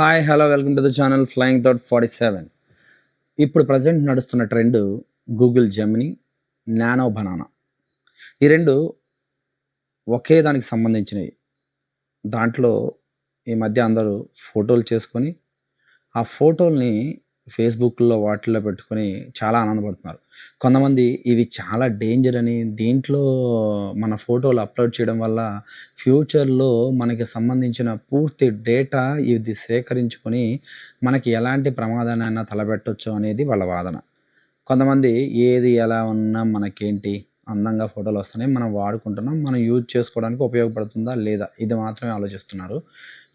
Hi hello welcome to the channel flying thought forty seven ఇప్పుడు present నడుస్తున్న trend Google Gemini nano banana ఈ రెండు ఒకే దానికి సంబంధించినవి. దాంట్లో ఈ మధ్య అందరూ ఫోటోలు చేసుకొని ఆ ఫోటోల్ని ఫేస్బుక్లో వాటిల్లో పెట్టుకొని చాలా ఆనందపడుతున్నారు. కొంతమంది ఇవి చాలా డేంజర్ అని దీంట్లో మన ఫోటోలు అప్లోడ్ చేయడం వల్ల ఫ్యూచర్లో మనకి సంబంధించిన పూర్తి డేటా ఇది సేకరించుకొని మనకి ఎలాంటి ప్రమాదాన్నైనా తలపెట్టొచ్చు అనేది వాళ్ళ వాదన. కొంతమంది ఏది ఎలా ఉన్నా మనకేంటి అందంగా ఫోటోలు వస్తున్నాయి మనం వాడుకుంటున్నాం మనం యూజ్ చేసుకోవడానికి ఉపయోగపడుతుందా లేదా ఇది మాత్రమే ఆలోచిస్తున్నారు.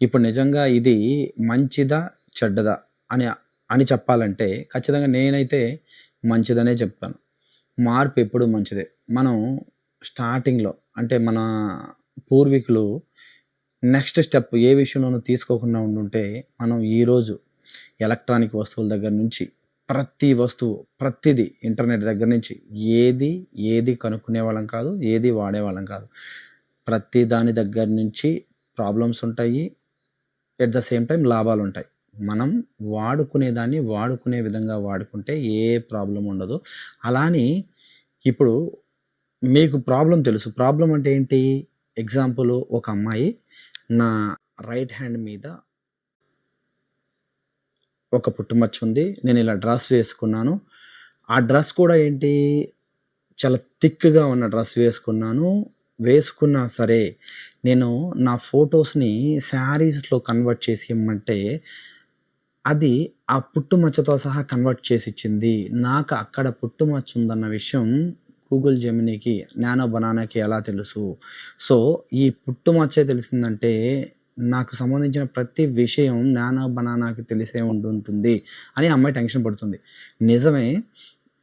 ఇప్పుడు నిజంగా ఇది మంచిదా చెడ్డదా అని అని చెప్పాలంటే ఖచ్చితంగా నేనైతే మంచిదనే చెప్తాను. మార్పు ఎప్పుడు మంచిదే. మనం స్టార్టింగ్లో అంటే మన పూర్వీకులు నెక్స్ట్ స్టెప్ ఏ విషయంలోనూ తీసుకోకుండా ఉండుంటే మనం ఈరోజు ఎలక్ట్రానిక్ వస్తువుల దగ్గర నుంచి ప్రతి వస్తువు ప్రతిదీ ఇంటర్నెట్ దగ్గర నుంచి ఏది ఏది కనుక్కునే వాళ్ళం కాదు ఏది వాడేవాళ్ళం కాదు. ప్రతి దాని దగ్గర నుంచి ప్రాబ్లమ్స్ ఉంటాయి. ఎట్ ద సేమ్ టైం లాభాలు ఉంటాయి మనం వాడుకునే దాన్ని వాడుకునే విధంగా వాడుకుంటే ఏ ప్రాబ్లం ఉండదు. అలాని ఇప్పుడు మీకు ప్రాబ్లం తెలుసు. ప్రాబ్లం అంటే ఏంటి? ఎగ్జాంపుల్ ఒక అమ్మాయి నా రైట్ హ్యాండ్ మీద ఒక పుట్టుమచ్చ ఉంది. నేను ఇలా డ్రెస్ వేసుకున్నాను. ఆ డ్రెస్ కూడా ఏంటి? చాలా థిక్గా ఉన్న డ్రెస్ వేసుకున్నాను. వేసుకున్నా సరే నేను నా ఫొటోస్ని శారీస్లో కన్వర్ట్ చేసి ఇమ్మంటే అది ఆ పుట్టుమచ్చతో సహా కన్వర్ట్ చేసి ఇచ్చింది నాకు అక్కడ పుట్టుమచ్చ ఉందన్న విషయం గూగుల్ జెమినీకి నానో బనానాకి ఎలా తెలుసు? సో ఈ పుట్టుమచ్చే తెలిసిందంటే నాకు సంబంధించిన ప్రతి విషయం నానో బనానాకి తెలిసే ఉంటుంటుంది అని అమ్మాయి టెన్షన్ పడుతుంది. నిజమే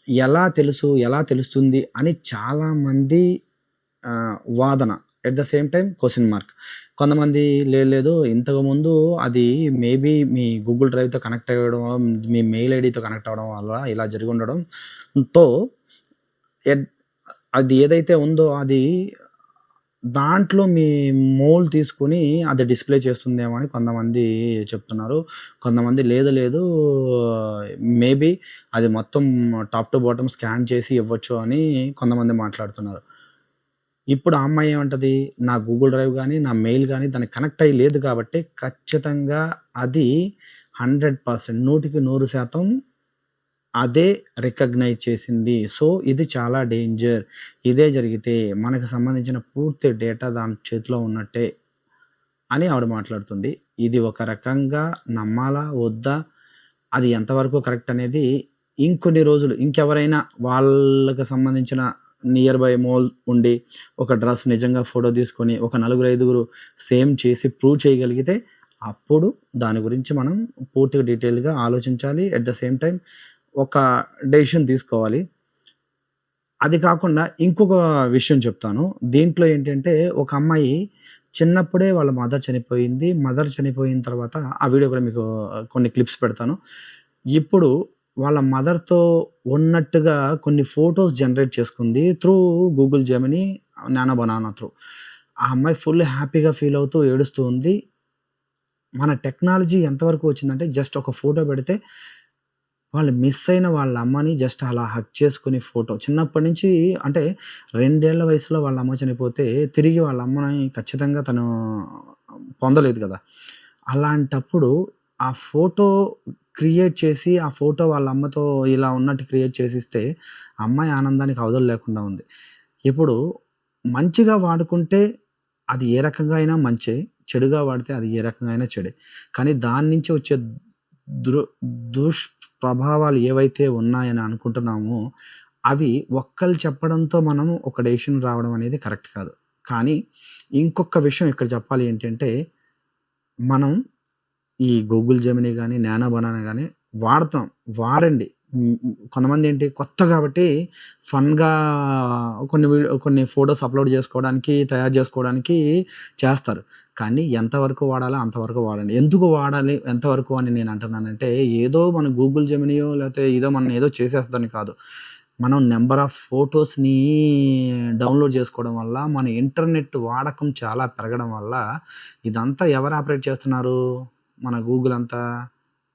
ఎలా తెలుసు ఎలా తెలుస్తుంది అని చాలామంది వాదన at the same time question mark కొంతమంది లేదు ఇంతకుముందు అది మేబీ మీ గూగుల్ డ్రైవ్తో కనెక్ట్ అవ్వడం మీ మెయిల్ ఐడితో కనెక్ట్ అవ్వడం వల్ల ఇలా జరిగి ఉండడంతో ఎడ్ అది ఏదైతే ఉందో అది దాంట్లో మీ మోల్ తీసుకొని అది డిస్ప్లే చేస్తుందేమో అని కొంతమంది చెప్తున్నారు. కొంతమంది లేదు లేదు. మేబీ అది మొత్తం టాప్ టు బాటమ్ స్కాన్ చేసి ఇవ్వచ్చు అని కొంతమంది మాట్లాడుతున్నారు. ఇప్పుడు ఆ అమ్మాయి ఏమంటది? నా గూగుల్ డ్రైవ్ కానీ నా మెయిల్ కానీ దానికి కనెక్ట్ అయ్యి లేదు కాబట్టి ఖచ్చితంగా అది హండ్రెడ్ పర్సెంట్ నూటికి నూరు శాతం అదే రికగ్నైజ్ చేసింది. సో ఇది చాలా డేంజర్ ఇదే జరిగితే మనకు సంబంధించిన పూర్తి డేటా దాని చేతిలో ఉన్నట్టే అని ఆవిడ మాట్లాడుతుంది. ఇది ఒక రకంగా నమ్మాలా? వద్దా? అది ఎంతవరకు కరెక్ట్ అనేది ఇంకొన్ని రోజులు ఇంకెవరైనా వాళ్ళకు సంబంధించిన నియర్ బై మోల్ ఉండి ఒక డ్రెస్ నిజంగా ఫోటో తీసుకొని ఒక నలుగురు ఐదుగురు సేమ్ చేసి ప్రూవ్ చేయగలిగితే అప్పుడు దాని గురించి మనం పూర్తిగా డీటెయిల్గా ఆలోచించాలి. అట్ ద సేమ్ టైం ఒక డెసిషన్ తీసుకోవాలి. అది కాకుండా ఇంకొక విషయం చెప్తాను. దీంట్లో ఏంటంటే ఒక అమ్మాయి చిన్నప్పుడే వాళ్ళ మదర్ చనిపోయింది. మదర్ చనిపోయిన తర్వాత ఆ వీడియో కూడా మీకు కొన్ని క్లిప్స్ పెడతాను. ఇప్పుడు వాళ్ళ మదర్‌తో ఉన్నట్టుగా కొన్ని ఫొటోస్ జనరేట్ చేసుకుంది through Google Gemini nano banana through. ఆ అమ్మాయి ఫుల్ హ్యాపీగా ఫీల్ అవుతూ ఏడుస్తూ ఉంది. మన టెక్నాలజీ ఎంతవరకు వచ్చిందంటే జస్ట్ ఒక ఫోటో పెడితే వాళ్ళు మిస్ అయిన వాళ్ళ అమ్మని జస్ట్ అలా హక్ చేసుకుని ఫోటో. చిన్నప్పటి నుంచి అంటే రెండేళ్ళ వయసులో వాళ్ళ అమ్మ చనిపోతే తిరిగి వాళ్ళ అమ్మని ఖచ్చితంగా తను పొందలేదు కదా! అలాంటప్పుడు ఆ ఫోటో క్రియేట్ చేసి ఆ ఫోటో వాళ్ళ అమ్మతో ఇలా ఉన్నట్టు క్రియేట్ చేసిస్తే అమ్మాయి ఆనందానికి అవధులు లేకుండా ఉంది. ఇప్పుడు మంచిగా వాడుకుంటే అది ఏ రకంగా అయినా మంచే చెడుగా వాడితే అది ఏ రకంగా అయినా చెడే. కానీ దాని నుంచి వచ్చే దృ దుష్ప్రభావాలు ఏవైతే ఉన్నాయని అనుకుంటున్నామో అవి ఒక్కరు చెప్పడంతో మనం ఒక డెసిషన్ రావడం అనేది కరెక్ట్ కాదు. కానీ ఇంకొక విషయం ఇక్కడ చెప్పాలి ఏంటంటే మనం ఈ గూగుల్ జెమినీ కానీ నానో బనానా కానీ వాడతాం. వాడండి. కొంతమంది ఏంటి కొత్త కాబట్టి ఫన్గా కొన్ని వీడియో కొన్ని ఫొటోస్ అప్లోడ్ చేసుకోవడానికి తయారు చేసుకోవడానికి చేస్తారు. కానీ ఎంతవరకు వాడాలో అంతవరకు వాడండి. ఎందుకు వాడాలి ఎంతవరకు అని నేను అంటున్నానంటే ఏదో మన గూగుల్ జెమినియో లేకపోతే ఏదో మనం ఏదో చేసేస్తుందని కాదు. మనం నెంబర్ ఆఫ్ ఫొటోస్ని డౌన్లోడ్ చేసుకోవడం వల్ల మన ఇంటర్నెట్ వాడకం చాలా పెరగడం వల్ల ఇదంతా ఎవరు ఆపరేట్ చేస్తున్నారు? మన గూగుల్ అంతా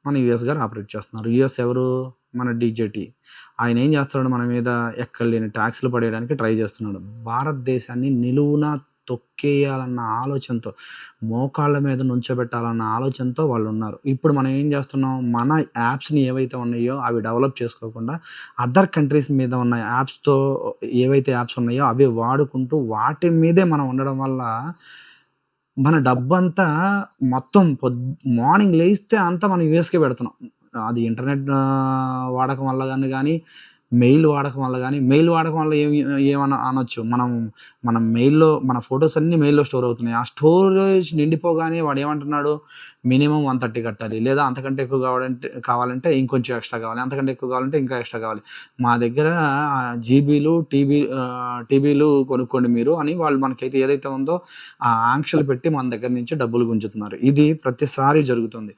మన యూఎస్ గారు ఆపరేట్ చేస్తున్నారు. యూఎస్ ఎవరు? మన డీజేటీ ఆయన ఏం చేస్తున్నాడు? మన మీద ఎక్కడ లేని ట్యాక్స్లు పడేయడానికి ట్రై చేస్తున్నాడు. భారతదేశాన్ని నిలువున తొక్కేయాలన్న ఆలోచనతో మోకాళ్ళ మీద నుంచోబెట్టాలన్న ఆలోచనతో వాళ్ళు ఉన్నారు. ఇప్పుడు మనం ఏం చేస్తున్నాం? మన యాప్స్ని ఏవైతే ఉన్నాయో అవి డెవలప్ చేసుకోకుండా అదర్ కంట్రీస్ మీద ఉన్న యాప్స్తో ఏవైతే యాప్స్ ఉన్నాయో అవి వాడుకుంటూ వాటి మీదే మనం ఉండడం వల్ల మన డబ్బంతా మొత్తం పొద్ మార్నింగ్ లేస్తే అంతా మనం యూఎస్కే పెడుతున్నాం. అది ఇంటర్నెట్ వాడకం వల్ల కానీ కానీ మెయిల్ వాడకం వల్ల కానీ మెయిల్ వాడకం వల్ల ఏమి ఏమన్నా అనొచ్చు? మనం మనం మెయిల్లో మన ఫొటోస్ అన్నీ మెయిల్లో స్టోర్ అవుతున్నాయి. ఆ స్టోరేజ్ నిండిపోగానే వాడు ఏమంటున్నాడు? మినిమం వన్ థర్టీ కట్టాలి. లేదా అంతకంటే ఎక్కువ కావాలంటే కావాలంటే ఇంకొంచెం ఎక్స్ట్రా కావాలి. అంతకంటే ఎక్కువ కావాలంటే ఇంకా ఎక్స్ట్రా కావాలి. మా దగ్గర జీబీలు టీబీ టీబీలు కొనుక్కోండి మీరు అని వాళ్ళు మనకైతే ఏదైతే ఉందో ఆ ఆంక్షలు పెట్టి మన దగ్గర నుంచి డబ్బులు గుంజుతున్నారు. ఇది ప్రతిసారి జరుగుతుంది.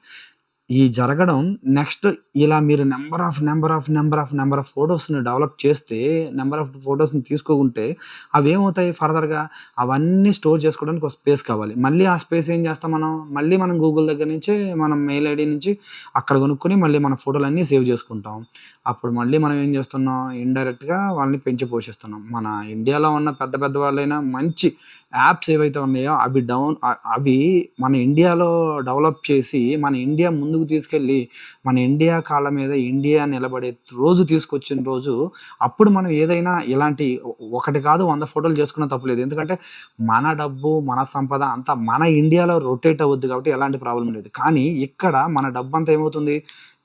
ఈ జరగడం నెక్స్ట్ ఇలా మీరు number of number of number of number of ఫొటోస్ని డెవలప్ చేస్తే నెంబర్ ఆఫ్ ఫొటోస్ని తీసుకోకుంటే అవి ఏమవుతాయి ఫర్దర్గా? అవన్నీ స్టోర్ చేసుకోవడానికి ఒక స్పేస్ కావాలి. మళ్ళీ ఆ స్పేస్ ఏం చేస్తాం మనం? మళ్ళీ మనం గూగుల్ దగ్గర నుంచి మనం మెయిల్ ఐడి నుంచి అక్కడ కొనుక్కొని మళ్ళీ మన ఫోటోలన్నీ సేవ్ చేసుకుంటాం. అప్పుడు మళ్ళీ మనం ఏం చేస్తున్నాం? ఇండైరెక్ట్గా వాళ్ళని పెంచి పోషిస్తున్నాం. మన ఇండియాలో ఉన్న పెద్ద పెద్ద వాళ్ళైనా మంచి యాప్స్ ఏవైతే ఉన్నాయో అవి డౌన్ అవి మన ఇండియాలో డెవలప్ చేసి మన ఇండియా ముందుకు తీసుకెళ్ళి మన ఇండియా కాళ్ళ మీద ఇండియా నిలబడే రోజు తీసుకొచ్చిన రోజు అప్పుడు మనం ఏదైనా ఇలాంటి ఒకటి కాదు వంద ఫోటోలు చేసుకున్న తప్పులేదు ఎందుకంటే మన డబ్బు మన సంపద అంతా మన ఇండియాలో రొటేట్ అవ్వద్దు కాబట్టి ఎలాంటి ప్రాబ్లం లేదు. కానీ ఇక్కడ మన డబ్బు అంతా ఏమవుతుంది?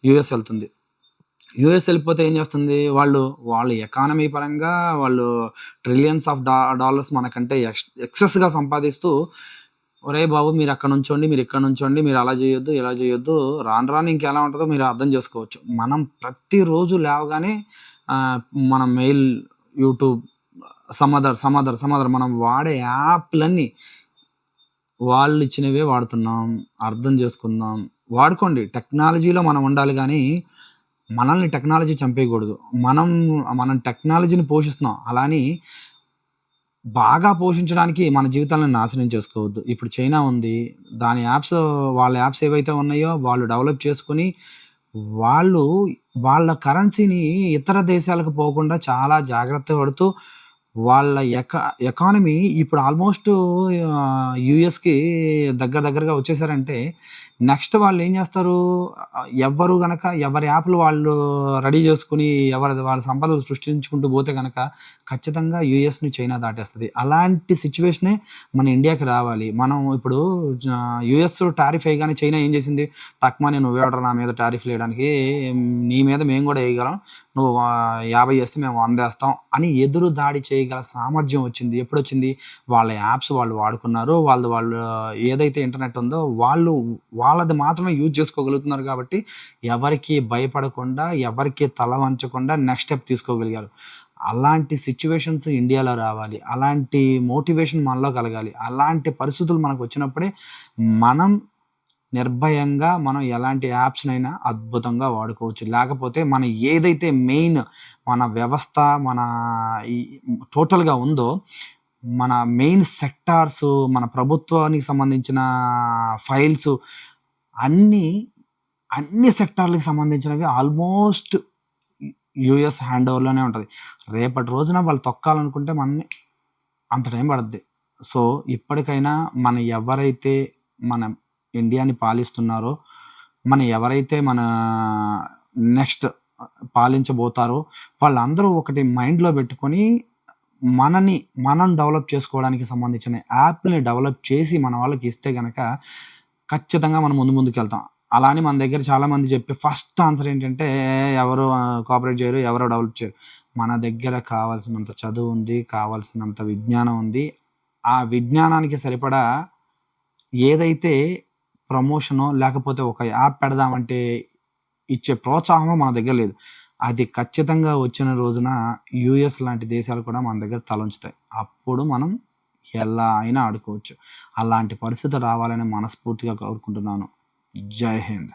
యుఎస్ వెళ్తుంది. యూఎస్ వెళ్ళిపోతే ఏం చేస్తుంది? వాళ్ళు వాళ్ళ ఎకానమీ పరంగా వాళ్ళు ట్రిలియన్స్ ఆఫ్ డా డాలర్స్ మనకంటే ఎక్స్ ఎక్సెస్గా సంపాదిస్తూ ఒరే బాబు మీరు అక్కడ నుంచోండి మీరు ఇక్కడ నుంచోండి మీరు అలా చేయొద్దు ఇలా చేయొద్దు రాను రాను ఇంకెలా ఉంటుందో మీరు అర్థం చేసుకోవచ్చు. మనం ప్రతిరోజు లేవగానే మనం మెయిల్ యూట్యూబ్ సమాదర్ సమాదర్ సమాదర్ మనం వాడే యాప్లన్నీ వాళ్ళు ఇచ్చినవే వాడుతున్నాం అర్థం చేసుకుందాం. వాడుకోండి. టెక్నాలజీలో మనం ఉండాలి కానీ మనల్ని టెక్నాలజీ చంపేయకూడదు. మనం మనం టెక్నాలజీని పోషిస్తున్నాం. అలాని బాగా పోషించడానికి మన జీవితాలను నాశనం చేసుకోవద్దు. ఇప్పుడు చైనా ఉంది. దాని యాప్స్ వాళ్ళ యాప్స్ ఏవైతే ఉన్నాయో వాళ్ళు డెవలప్ చేసుకుని వాళ్ళు వాళ్ళ కరెన్సీని ఇతర దేశాలకు పోకుండా చాలా జాగ్రత్త పడుతూ వాళ్ళ ఎకా ఎకానమీ ఇప్పుడు ఆల్మోస్ట్ యూఎస్కి దగ్గర దగ్గరగా వచ్చేసారంటే నెక్స్ట్ వాళ్ళు ఏం చేస్తారు? ఎవరు గనక ఎవరి యాప్లు వాళ్ళు రెడీ చేసుకుని ఎవరి వాళ్ళ సంపదలు సృష్టించుకుంటూ పోతే కనుక ఖచ్చితంగా యూఎస్ని చైనా దాటేస్తుంది. అలాంటి సిచ్యువేషనే మన ఇండియాకి రావాలి. మనం ఇప్పుడు యుఎస్ టారిఫ్ వేయగానే చైనా ఏం చేసింది? తక్కువ నువ్వు వేయడం నా మీద టారిఫ్ వేయడానికి? నీ మీద మేము కూడా వేయగలం. నువ్వు యాభై చేస్తే మేము వందేస్తాం అని ఎదురు దాడి చేయ చేయగల సామర్థ్యం వచ్చింది. ఎప్పుడు వచ్చింది వాళ్ళ యాప్స్ వాళ్ళు వాడుకున్నారు. వాళ్ళు వాళ్ళు ఏదైతే ఇంటర్నెట్ ఉందో వాళ్ళు వాళ్ళది మాత్రమే యూజ్ చేసుకోగలుగుతున్నారు కాబట్టి ఎవరికి భయపడకుండా ఎవరికి తల వంచకుండా నెక్స్ట్ స్టెప్ తీసుకోగలిగారు. అలాంటి సిచ్యువేషన్స్ ఇండియాలో రావాలి. అలాంటి మోటివేషన్ మనలో కలగాలి. అలాంటి పరిస్థితులు మనకు వచ్చినప్పుడే మనం నిర్భయంగా మనం ఎలాంటి యాప్స్‌నైనా అద్భుతంగా వాడుకోవచ్చు. లేకపోతే మనం ఏదైతే మెయిన్ మన వ్యవస్థ, మన టోటల్‌గా ఉందో, మన మెయిన్ సెక్టార్స్, మన ప్రభుత్వానికి సంబంధించిన ఫైల్స్ అన్నీ, అన్ని సెక్టార్‌లకి సంబంధించినవి ఆల్మోస్ట్ యూఎస్ హ్యాండ్ ఓవర్‌లోనే ఉంటుంది రేపటి రోజున వాళ్ళు తొక్కాలనుకుంటే మనని అంత టైం పడుద్ది. సో, ఇప్పటికైనా మన ఎవరైతే మన ఇండియాని పాలిస్తున్నారో మన ఎవరైతే మన నెక్స్ట్ పాలించబోతారో వాళ్ళందరూ ఒకటి మైండ్లో పెట్టుకొని మనని మనం డెవలప్ చేసుకోవడానికి సంబంధించిన యాప్ని డెవలప్ చేసి మన వాళ్ళకి ఇస్తే కనుక ఖచ్చితంగా మనం ముందు ముందుకు వెళ్తాం అలా అని మన దగ్గర చాలామంది చెప్పే ఫస్ట్ ఆన్సర్ ఏంటంటే ఎవరు కోఆపరేట్ చేయరు ఎవరు డెవలప్ చేయరు. మన దగ్గర కావాల్సినంత చదువు ఉంది కావాల్సినంత విజ్ఞానం ఉంది. ఆ విజ్ఞానానికి సరిపడా ఏదైతే ప్రమోషనో లేకపోతే ఒక యాప్ పెడదామంటే ఇచ్చే ప్రోత్సాహమో మన దగ్గర లేదు. అది ఖచ్చితంగా వచ్చిన రోజున యూఎస్ లాంటి దేశాలు కూడా మన దగ్గర తలంచుతాయి. అప్పుడు మనం ఎలా అయినా ఆడుకోవచ్చు. అలాంటి పరిస్థితి రావాలని మనస్ఫూర్తిగా కోరుకుంటున్నాను. జై హింద్.